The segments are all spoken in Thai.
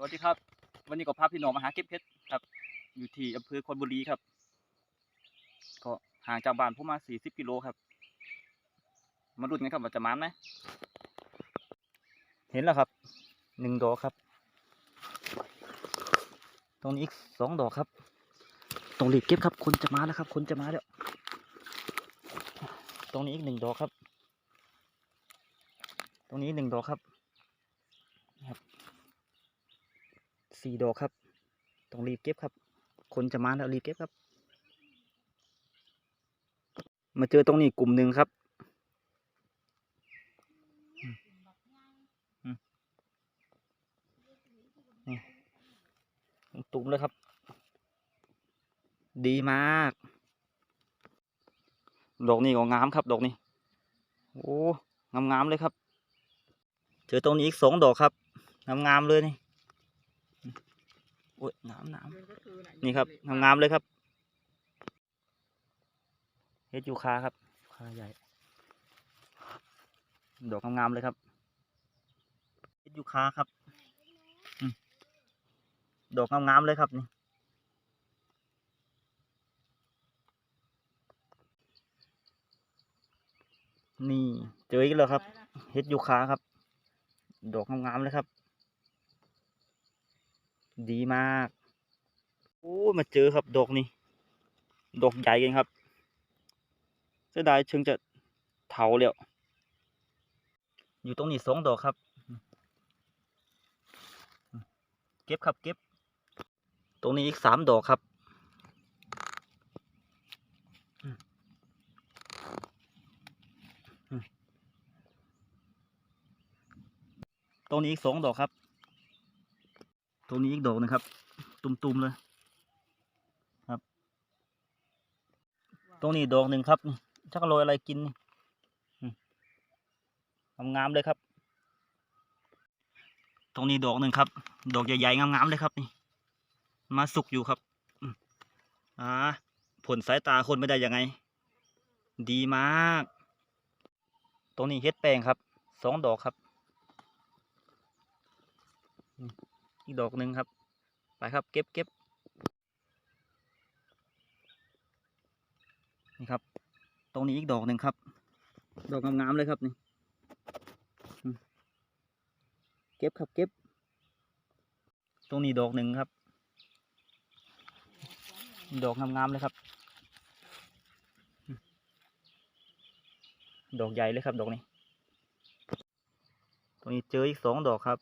สวัสดีครับ วันนี้ก็พาพี่น้องมาหาเก็บเพชรครับ อยู่ที่อำเภอคอนบุรีครับ ก็ห่างจากบ้านผมมา 40 กิโลครับ มาลุ้นกันครับว่าจะมาไหมเห็นแล้วครับหนึ่งดอกครับ ตรงนี้อีกสองดอกครับต้องรีบเก็บครับ คนจะมาแล้วครับ คนจะมาแล้ว ตรงนี้อีกหนึ่งดอกครับ ตรงนี้หนึ่งดอกครับ สี่ดอกครับ ต้องรีบเก็บครับ คนจะมาแล้วรีบเก็บครับ มาเจอตรงนี้กลุ่มหนึ่งครับอืมอืมนี่ตุ่มเลยครับ ดีมาก ดอกนี้ก็งามครับ ดอกนี้ โอ้ งามๆเลยครับ เจอตรงนี้อีกสองดอกครับ งามๆเลยนี่ โอ้ยหนามหนามนี่ครับงามๆเลยครับเฮ็ดยูคาครับคาใหญ่ดอกงามๆเลยครับเฮ็ดยูคาครับอืมดอกงามๆเลยครับนี่นี่เจออีกแล้วครับเฮ็ดยูคาครับ ดอกงามๆเลยครับ ดีมาก โอ้มาเจอครับดอกนี้ ดอกใหญ่กันครับเสียดายเชิงจะเถาแล้ว อยู่ตรงนี้สองดอกครับ เก็บครับเก็บ ตรงนี้อีกสามดอกครับตรงนี้อีกสองดอกครับ ตรงนี้อีกดอกหนึงครับ ตุ่มๆเลยครับ ตรงนี้ดอกหนึ่งครับชักโรยอะไรกินงามๆเลยครับ ตรงนี้ดอกหนึ่งครับ ดอกใหญ่ๆงามๆเลยครับนี่มาสุกอยู่ครับอ่าผลสายตาคนไม่ได้ยังไง ดีมาก ตรงนี้เฮ็ดแป้งครับสองดอกครับ อีกดอกหนึ่งครับ ไปครับเก็บเก็บนี่ครับ ตรงนี้อีกดอกหนึ่งครับ ดอกงามๆเลยครับนี่เก็บครับเก็บ ตรงนี้ดอกหนึ่งครับ ดอกงามๆเลยครับ ดอกใหญ่เลยครับ ดอกนี้ ตรงนี้เจออีกสองดอกครับ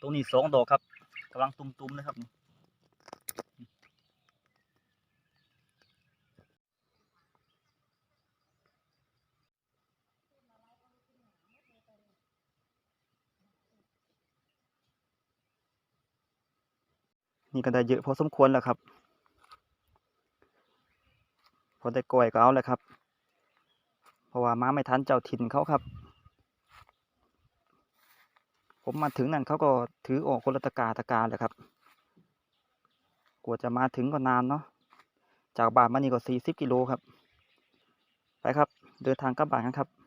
ตรงนี้สองดอกครับกำลังตุ่มๆเลยครับนี่นี่ก็ได้เยอะพอสมควรแล้วครับ พอได้กล้วยก็เอาแล้วครับ เพราะว่ามาไม่ทันเจ้าถิ่นเขาครับ ผมมาถึงนั่นเขาก็ถือออกคนละตะกาตะกร้าเลยครับ กว่าจะมาถึงก็นานเนาะ จากบ้านมานี่ก็สี่สิบกิโลครับ ไปครับ เดินทางกลับบ้านกันครับ